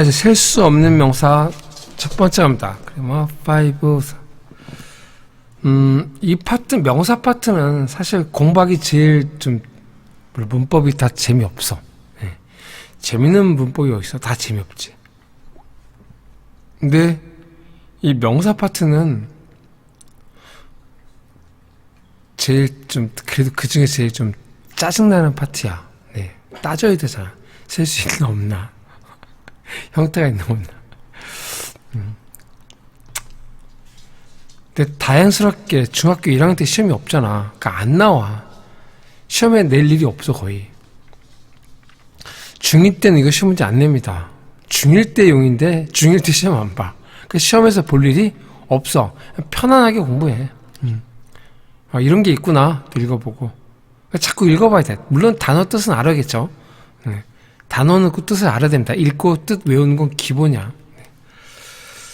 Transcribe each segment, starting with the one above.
이제 셀 수 없는 명사 첫 번째 갑니다. 그러면 five. 음, 이 파트 명사 파트는 사실 공부하기 제일 좀 문법이 다 재미없어. 예. 재밌는 문법이 어딨어? 다 재미없지. 근데 이 명사 파트는 제일 좀 그래도 그 중에 제일 좀 짜증나는 파트야. 네. 따져야 되잖아. 셀 수 있나 없나. 형태가 있는 없나. 음. 근데 다행스럽게 중학교 1학년 때 시험이 없잖아. 그러니까 안 나와. 시험에 낼 일이 없어 거의. 중2 때는 이거 시험 문제 안 냅니다. 중1 때 용인데 중1 때 시험 안 봐. 그 시험에서 볼 일이 없어. 편안하게 공부해. 음. 아, 이런 게 있구나. 읽어보고. 자꾸 읽어봐야 돼. 물론 단어 뜻은 알아야겠죠. 네. 단어는 그 뜻을 알아야 됩니다. 읽고 뜻 외우는 건 기본이야. 네.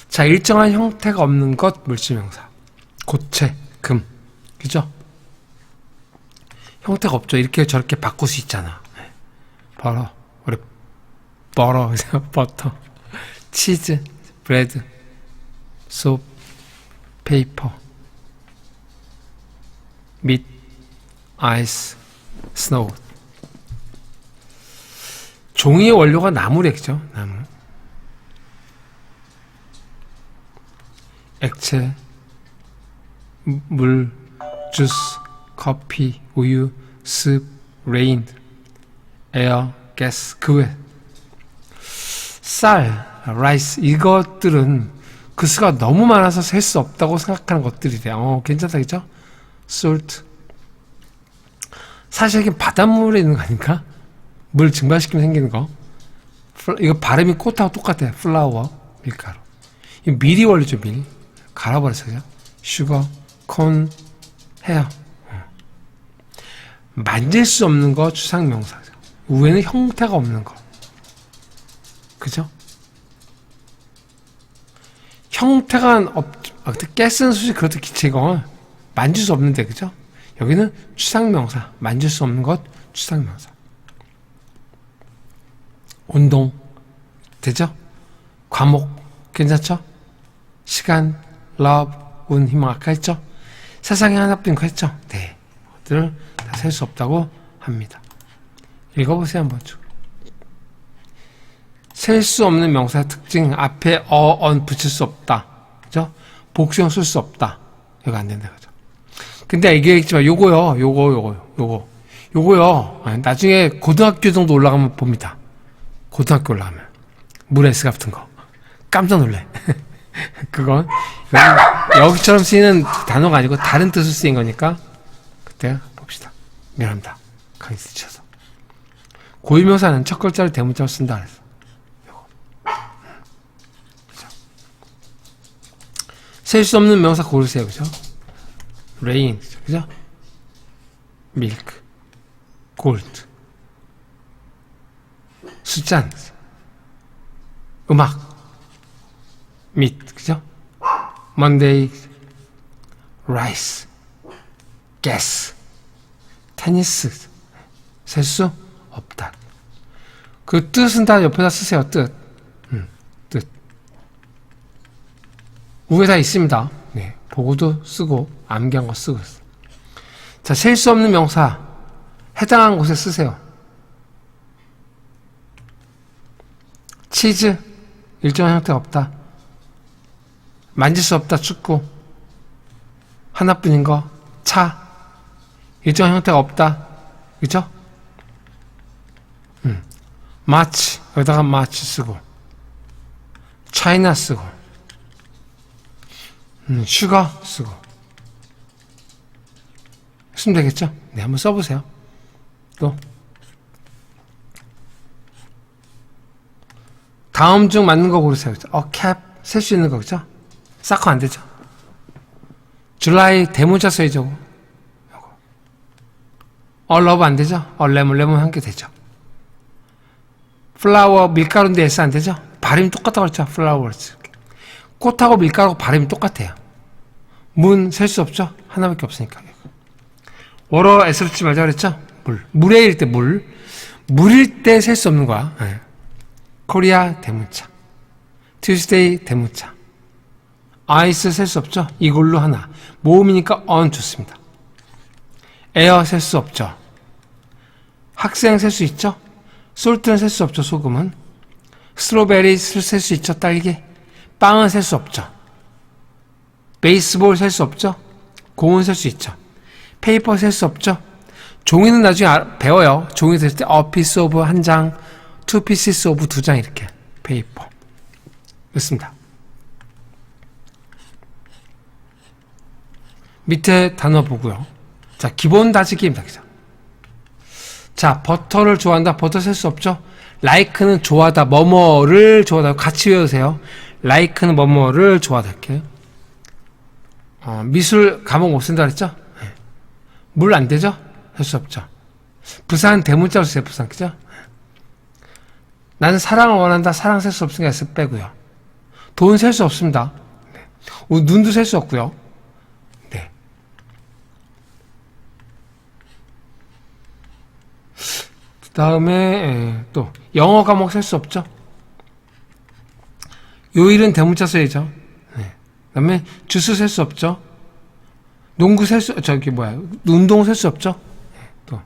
자, 일정한 형태가 없는 것, 물질명사. 고체, 금. 그죠? 형태가 없죠. 이렇게 저렇게 바꿀 수 있잖아. 네. 버러, 우리 버러, 버터, 치즈, 브레드, 소, 페이퍼, 밑, 아이스, 스노우. 종이의 원료가 나무랬죠. 나무. 액체, 물, 주스, 커피, 우유, 습, 레인, 에어, 가스, 그 외. 쌀, 라이스 이것들은 그 수가 너무 많아서 셀 수 없다고 생각하는 것들이래요. 어, 괜찮다 그죠? salt. 사실 이게 바닷물에 있는 거 아닌가? 물 증발시키면 생기는 거. 플- 이거 발음이 꽃하고 똑같아. 플라워, 밀가루. 이 밀이 원리죠, 밀. 갈아버렸어요. 슈거, 콘, 헤어. 어. 만질 수 없는 거 추상명사죠. 위에는 형태가 없는 거. 그죠? 형태가 없, 아, 깨쓰는 수지 그것도 기체건 만질 수 없는데, 그죠? 여기는 추상명사. 만질 수 없는 것, 추상명사. 운동. 되죠? 과목. 괜찮죠? 시간, love, 운, 희망. 아까 했죠? 세상에 하나뿐인 거 했죠? 네. 그들을 다 셀 수 없다고 합니다. 읽어보세요, 한번 쭉. 셀 수 없는 명사 특징 앞에 어, 언 붙일 수 없다. 그죠? 복수형 쓸 수 없다. 이거 안 된다. 그죠? 근데 있지만 요거요. 요거, 요거, 요거. 요거요. 아, 나중에 고등학교 정도 올라가면 봅니다. 고등학교 올라가면. 물에스 같은 거. 깜짝 놀래. 그건 여기- 여기처럼 쓰이는 단어가 아니고 다른 뜻으로 쓰인 거니까 그때 봅시다. 미안합니다. 강의 쓰셔서. 고유명사는 첫 글자를 대문자로 쓴다 그랬어. 셀수 없는 명사 고르세요. 그죠? 레인, 그죠? 밀 크, 골드, 숫자, 음악, 밑, 그죠? 먼데이, 라이스, 가스, 테니스, 셀 수 없다. 그 뜻은 다 옆에다 쓰세요. 뜻. 음, 뜻. 위에 다 있습니다. 네, 보고도 쓰고 암기한 거 쓰고. 자, 셀 수 없는 명사 해당한 곳에 쓰세요. 치즈 일정한 형태가 없다. 만질 수 없다. 축구 하나뿐인 거. 차 일정한 형태가 없다. 그죠? 음. 마치 여기다가 마치 쓰고 차이나 쓰고 음, 슈가 쓰고 쓰면 되겠죠? 네, 한번 써보세요. 또 다음 중 맞는 거 고르세요. 어, 캡, 셀 수 있는 거, 그죠? 쌓고 안 되죠? 줄라이 대문자 써야죠. 요거. 어, 러브 안 되죠? 어, 레몬, 레몬 한 개 되죠? 플라워, 밀가루인데 S 안 되죠? 발음이 똑같다고 그랬죠? 플라워스. 꽃하고 밀가루하고 발음이 똑같아요. 문, 셀 수 없죠? 하나밖에 없으니까. 워러 S를 쓰지 말자 그랬죠? 물. 물에 일때 물. 물일 때 셀 수 없는 거야. 예. 코리아 대문자. Tuesday 대문자. ice 셀수 없죠? 이걸로 하나. 모음이니까 on 좋습니다. air 셀수 없죠? 학생 셀 수 있죠? 솔트는 셀 수 없죠, 소금은. 스트로베리 셀 수 있죠, 딸기. 빵은 셀 수 없죠. 베이스볼 셀 수 없죠? 공은 셀 수 있죠. 페이퍼 셀 수 없죠? 종이는 나중에 알- 배워요. 종이 될 때, a piece of 한 장, two pieces of 두 장 이렇게. 페이퍼. 됐습니다. 밑에 단어 보고요. 자, 기본 다지기입니다. 그죠? 자, 버터를 좋아한다. 버터 셀 수 없죠? like는 좋아하다. 뭐뭐를 좋아하다. 같이 외우세요. like는 뭐뭐를 좋아하다. 이렇게. 어, 미술 과목 못 쓴다 그랬죠? 네. 물안 되죠? 할 수 없죠. 부산 대문자로 쓰세요. 부산. 그죠? 나는 사랑을 원한다. 사랑 셀 수 없으니까 S 빼고요. 돈 셀 수 없습니다. 네. 어, 눈도 셀 수 없고요. 네. 그 다음에 또 영어 과목 셀 수 없죠. 요일은 대문자 써야죠. 네. 그 다음에 주스 셀 수 없죠. 농구 셀 수, 저기 뭐야, 운동 셀 수 없죠. 네, 또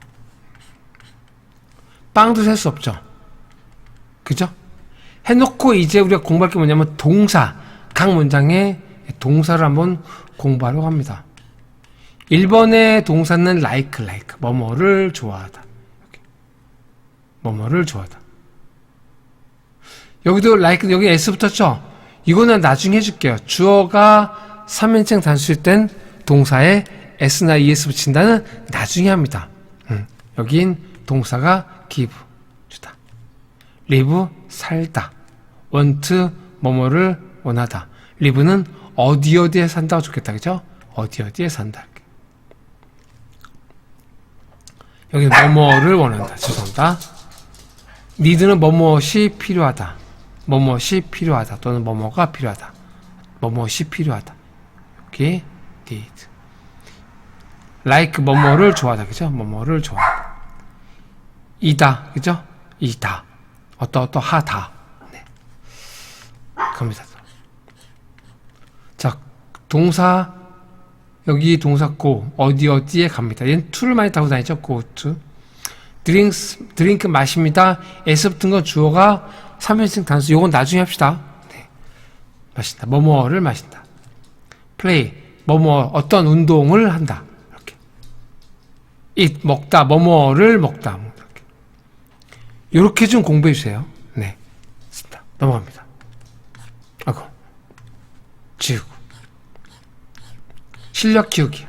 빵도 셀 수 없죠. 그죠? 해놓고 이제 우리가 공부할 게 뭐냐면 동사, 각 문장의 동사를 한번 공부하려고 합니다. 1번의 동사는 like, like, 뭐뭐를 좋아하다. 뭐뭐를 좋아하다. 여기도 like, 여기 s 붙었죠? 이거는 나중에 해줄게요. 주어가 3인칭 단수일 땐 동사에 s나 es 붙인다는 나중에 합니다. 음, 여긴 동사가 give. Live, 살다. want, 뭐뭐를 원하다. live는 어디 어디에 산다가 좋겠다. 그죠? 어디 어디에 산다. 여기 뭐뭐를 원한다. 죄송합니다. need는 뭐뭐이 필요하다. 뭐뭐이 필요하다. 또는 뭐뭐가 필요하다. 뭐뭐이 필요하다. 여기 need. like 뭐뭐를 좋아하다. 그죠? 뭐뭐를 좋아하다. 이다. 그죠? 이다. 어떠어떠하다. 네. 갑니다. 자, 동사 여기 동사 go 어디 어디에 갑니다. 얘는 to를 많이 타고 다니죠. go. 드링스 드링크 마십니다. s 붙은 건 주어가 3인칭 단수. 요건 나중에 합시다. 네. 마신다. 뭐뭐를 마신다. play 뭐뭐 어떤 운동을 한다. 이렇게. eat 먹다. 뭐뭐를 먹다. 이렇게. 좀 공부해 주세요. 네. 됐습니다. 넘어갑니다. 아고. 지우고. 실력 키우기.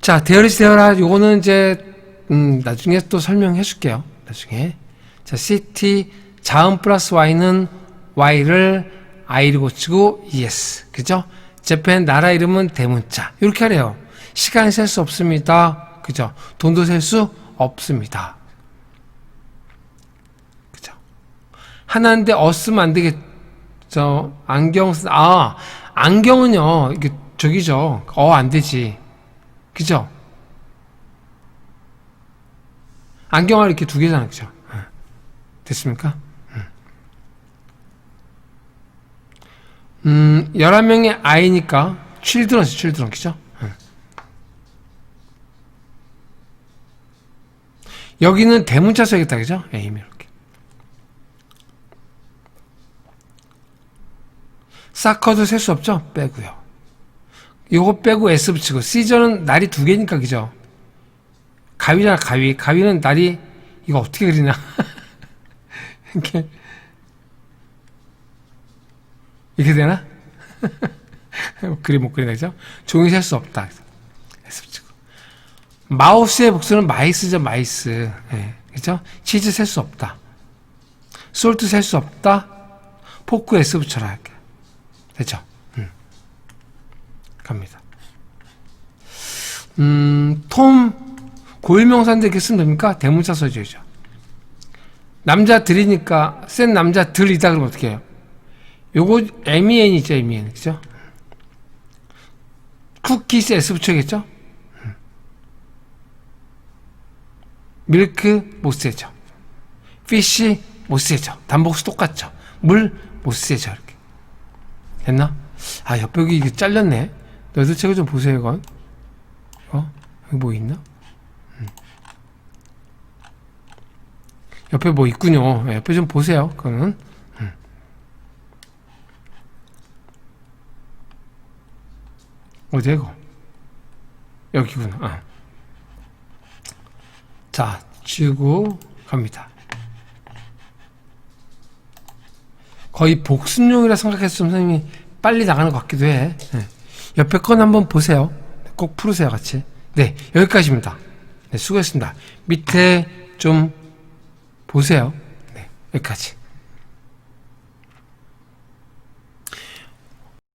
자, 데어리스 데어라, 요거는 이제, 음, 나중에 또 설명해 줄게요. 나중에. 자, city, 자음 플러스 y는 y를 i를 고치고 yes. 그죠? 재팬 나라 이름은 대문자. 이렇게 하래요. 시간 셀 수 없습니다. 그죠? 돈도 셀 수 없습니다. 그죠? 하나인데 어 쓰면 안 되겠죠? 안경 쓰, 아, 안경은요, 이게 저기죠. 어, 안 되지. 그죠? 안경알 이렇게 두 개잖아, 그죠? 예. 됐습니까? 음, 11명의 아이니까, children, children, 그죠? 예. 여기는 대문자 써야겠다, 그죠? 예, 이미 이렇게. 사커도 셀 수 없죠? 빼고요. 요거 빼고 S 붙이고 시저는 날이 두 개니까 그죠? 가위잖아 가위 가위는 날이 이거 어떻게 그리냐 이렇게 이렇게 되나? 그리 못 그리나 그죠? 종이 셀 수 없다 S 붙이고 마우스의 복수는 마이스죠 마이스 예, 그죠? 치즈 셀 수 없다 솔트 셀 수 없다 포크 S 붙여라 이렇게 됐죠? 갑니다. 음, 톰, 고유명사인데 이렇게 쓰면 됩니까? 대문자 써줘야죠. 남자들이니까, 센 남자들이다 그러면 어떻게 해요? 요거, MEN이죠, MEN. 그죠? 쿠키스 S 붙여야겠죠? 밀크 못 쓰죠. 피쉬 못 세죠. 단복수 똑같죠. 물못 세죠. 이렇게. 됐나? 아, 옆벽이 이게 잘렸네. 너희들 책을 좀 보세요, 이건. 어? 여기 뭐 있나? 음. 옆에 뭐 있군요. 예, 옆에 좀 보세요. 그거는. 음. 어디야, 이거? 여기구나. 아. 자, 지우고 갑니다. 거의 복습용이라 생각했으면 선생님이 빨리 나가는 것 같기도 해. 네. 옆에 건 한번 보세요. 꼭 풀으세요, 같이. 네, 여기까지입니다. 네, 수고했습니다. 밑에 좀 보세요. 네, 여기까지.